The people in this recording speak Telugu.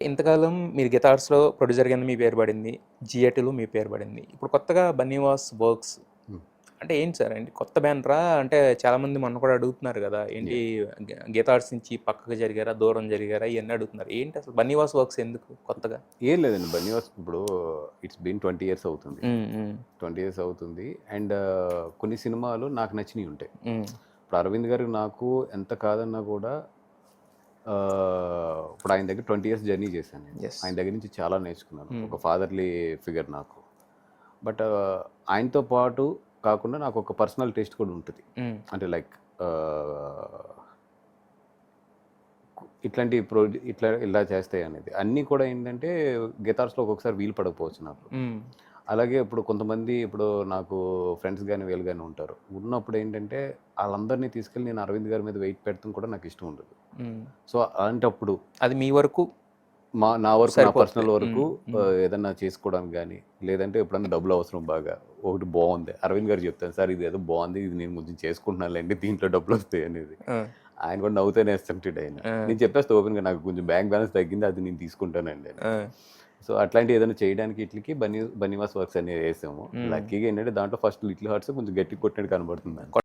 ఇంతకాలం మీరు గిటార్స్‌లో ప్రొడ్యూసర్ కింద మీ పేరు పడింది. జిఏటీలో మీ పేరు పడింది. ఇప్పుడు కొత్తగా బన్నీవాస్ వర్క్స్. అంటే ఏంటి సార్? ఏంటి కొత్త బ్యానరా? అంటే చాలామంది మొన్న కూడా అడుగుతున్నారు గదా! ఏంటి గిటార్స్ నుంచి పక్కకు జరిగారా? దూరం జరిగారా? ఇయన్నీ అడుగుతున్నారు. ఏంటి అసలు బన్నీవాస్ వర్క్స్ ఎందుకు కొత్తగా? ఏం లేదండి బన్నీవాస్ ఇప్పుడు ఇట్స్ బీన్ 20 ఇయర్స్ అవుతుంది. 20 ఇయర్స్ అవుతుంది. అండ్ కొన్ని సినిమాలు నాకు నచ్చినయి ఉంటాయి. ఇప్పుడు అరవింద్ గారికి నాకు ఎంత కాదన్నా కూడా ఇప్పుడు ఆయన దగ్గర 20 ఇయర్స్ జర్నీ చేశాను. ఆయన దగ్గర నుంచి చాలా నేర్చుకున్నాను. హ్మ్. ఒక ఫాదర్లీ ఫిగర్ నాకు. బట్ ఆయనతో పాటు కాకుండా నాకు ఒక పర్సనల్ టేస్ట్ కూడా ఉంటది. హ్మ్. అంటే లైక్ ఇట్లాంటి ప్రో ఇట్లా ఇలా చేస్తాయి అనేది. అన్నీ కూడా ఏంటంటే గిటార్స్‌లో ఒక్కొక్కసారి వీలు పడకపోవచ్చు నాకు. అలాగే ఇప్పుడు కొంతమంది ఇప్పుడు నాకు ఫ్రెండ్స్ గాని, వీళ్ళు గాని ఉంటారు. ఉన్నప్పుడు ఏంటంటే ఆళ్ళందరిని తీసుకెళ్ళి నేను అరవింద్ గారి మీద వెయిట్ పెట్టడం కూడా నాకు ఇష్టం ఉండదు. సో, అలాంటప్పుడు అది మీ వరకు మా నా వరకు నా. పర్సనల్ వరకు ఏదన్నా చేసుకోవడానికి గాని, లేదంటే ఎప్పుడన్నా డబ్బులు అవసరం బాగా. ఒకటి బావుంది. అరవింద్ గారికి చెప్తాను. సార్ ఇదేదో బావుంది. ఇది నేను కొంచెం చేసుకుంటున్నానులెండి. దీంట్లో డబ్బులొస్తాయి అనేది. ఆ! ఆయన కూడా నవ్వుతూనే ఏస్తుంటాడు ఆయన. నేను చెప్పేస్తా ఓపెన్‌గా నాకు కొంచెం బ్యాంక్ బ్యాలెన్స్ తగ్గింది. అది నేను తీసుకుంటానండి! సో, అట్లాంటివి ఏదైనా చేయడానికి ఈట్లికి బన్నీ బన్నీవాస్ వర్క్స్ అనేవి ఏసాము. హ్మ్. లక్కీగా ఏంటంటే దాంట్లో ఫస్ట్ లిటిల్ హార్ట్స్ కొంచెం గట్టిగా కొట్టినట్టు కనబడుతుందండి.